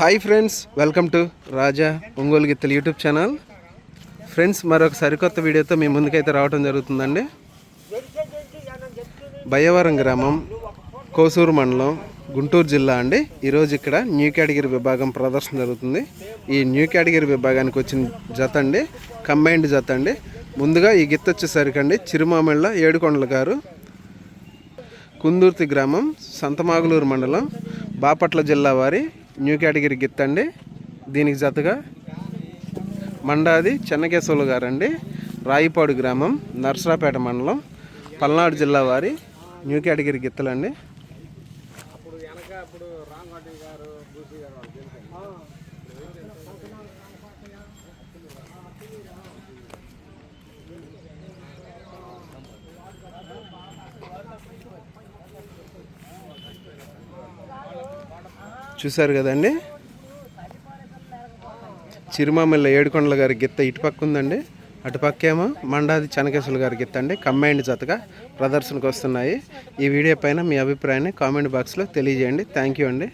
Hi friends welcome to Raja Ongole గిత్తలు YouTube channel friends మరొక సరికొత్త వీడియోతో మీ ముందుకైతే రావడం జరుగుతుందండి. బయ్యవరం గ్రామం కోసూరు మండలం గుంటూరు జిల్లా అండి. ఈరోజు ఇక్కడ న్యూ కేటగిరీ విభాగం ప్రదర్శన జరుగుతుంది. ఈ న్యూ కేటగిరీ విభాగానికి వచ్చిన జత అండి కంబైన్డ్ జత అండి. ముందుగా ఈ గిత్త వచ్చేసరికి అండి చిరుమామిళ్ళ ఏడుకొండల గారు కుందుర్తి గ్రామం సంతమాగులూరు మండలం బాపట్ల జిల్లా వారి న్యూ కేటగిరీ గిత్త అండి దీనికి జతగా మండాది చెన్నకేశవులు గారండి. రాయిపాడు గ్రామం నర్సరాపేట మండలం పల్నాడు జిల్లా వారి న్యూ కేటగిరీ గిత్తలండి. చూశారు కదండి? చిరుమామల్ల ఏడుకొండల గారి గిత్త ఇటుపక్క ఉందండి. అటుపక్కేమో మండాది చెనకేశ్వర గారి గిత్త అండి. కంబైండ్ జతగా ప్రదర్శనకు వస్తున్నాయి. ఈ వీడియో పైన మీ అభిప్రాయాన్ని కామెంట్ బాక్స్లో తెలియజేయండి. థ్యాంక్ యూ అండి.